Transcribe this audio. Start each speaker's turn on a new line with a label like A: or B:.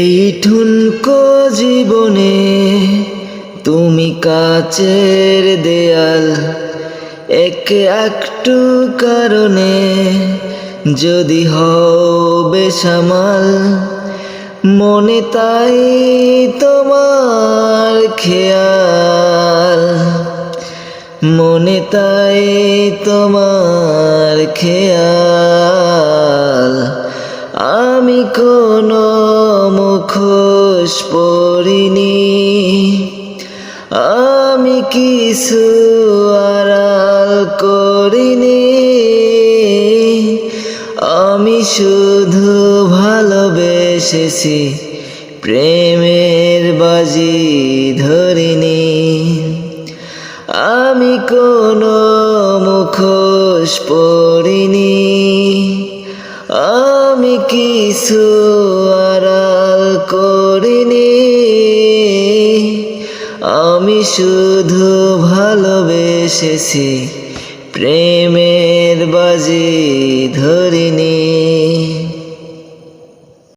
A: এই ঠুনকো জীবনে তুমি কাচের দেয়াল, এক একটু কারণে যদি হবে সামাল, মনে তাই তোমার খেয়াল, মনে তাই তোমার খেয়াল। আমি কোনো মুখোশ পরিনি আমি কিছু আড়াল করিনি। আমি শুধু ভালোবেসেছি, প্রেমের বাজি ধরিনি। আমি কোনো মুখোশ পরিনি আমি কিছু আড়াল করিনি। আমি শুধু ভালোবেসেছি প্রেমের বাজি ধরিনি।